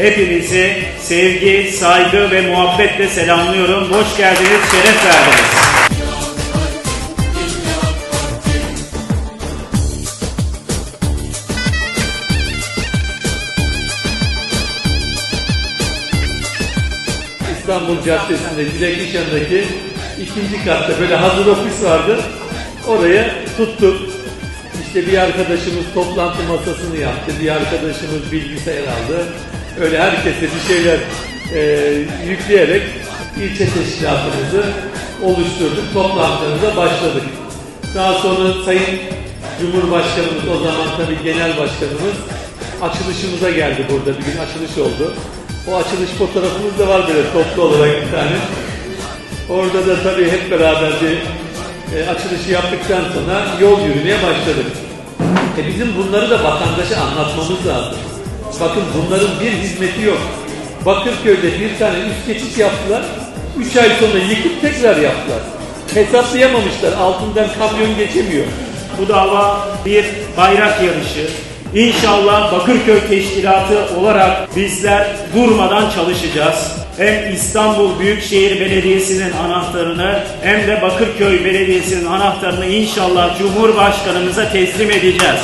hepinizi sevgi, saygı ve muhabbetle selamlıyorum. Hoş geldiniz, şeref verdiniz. İstanbul Caddesi'nde Dilek Nişan'daki ikinci katta böyle hazır ofis vardı. Oraya tuttuk. İşte bir arkadaşımız toplantı masasını yaptı. Bir arkadaşımız bilgisayar aldı. Öyle herkese bir şeyler e, yükleyerek ilçe teşkilatımızı oluşturduk. Toplantılarımıza başladık. Daha sonra Sayın Cumhurbaşkanımız o zaman tabii genel başkanımız açılışımıza geldi burada. Bir gün açılış oldu. O açılış fotoğrafımız da var böyle toplu olarak bir tane. Orada da tabii hep beraber bir e, açılışı yaptıktan sonra yol yürümeye başladık. E bizim bunları da vatandaşa anlatmamız lazım. Bakın bunların bir hizmeti yok. Bakırköy'de bir tane üst geçiş yaptılar. Üç ay sonra yıkıp tekrar yaptılar. Hesaplayamamışlar. Altından kamyon geçemiyor. Bu dava bir bayrak yarışı. İnşallah Bakırköy Teşkilatı olarak bizler durmadan çalışacağız. Hem İstanbul Büyükşehir Belediyesi'nin anahtarını hem de Bakırköy Belediyesi'nin anahtarını inşallah Cumhurbaşkanımıza teslim edeceğiz.